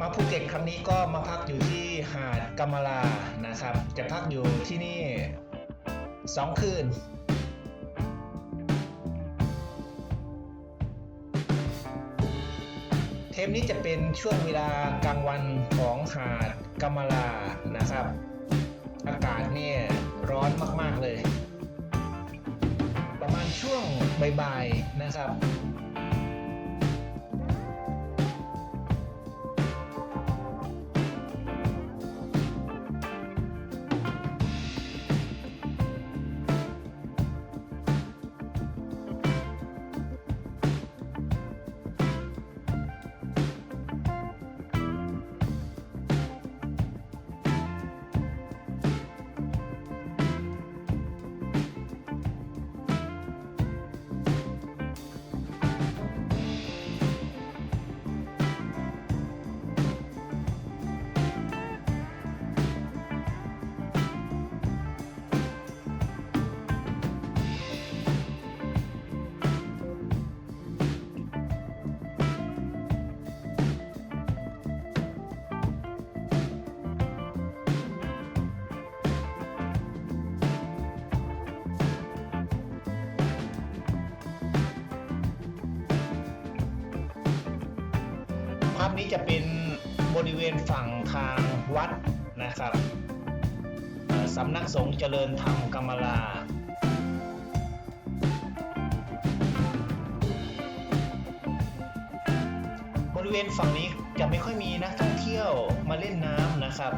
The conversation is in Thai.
มาภูเก็ตครั้งนี้ก็มาพักอยู่ที่หาดกำมะลานะครับ จะพักอยู่ที่นี่สองคืนเทปนี้จะเป็นช่วงเวลากลางวันของหาดกำมะลานะครับ อากาศเนี่ยร้อนมาก ๆ เลย ประมาณช่วงบ่ายๆนะครับ ภาพนี้จะเป็นบริเวณฝั่งทางวัดนะครับสำนักสงฆ์เจริญธรรมกรรมลาบริเวณฝั่งนี้จะไม่ค่อยมีนักท่องเที่ยวมาเล่นน้ำนะครับ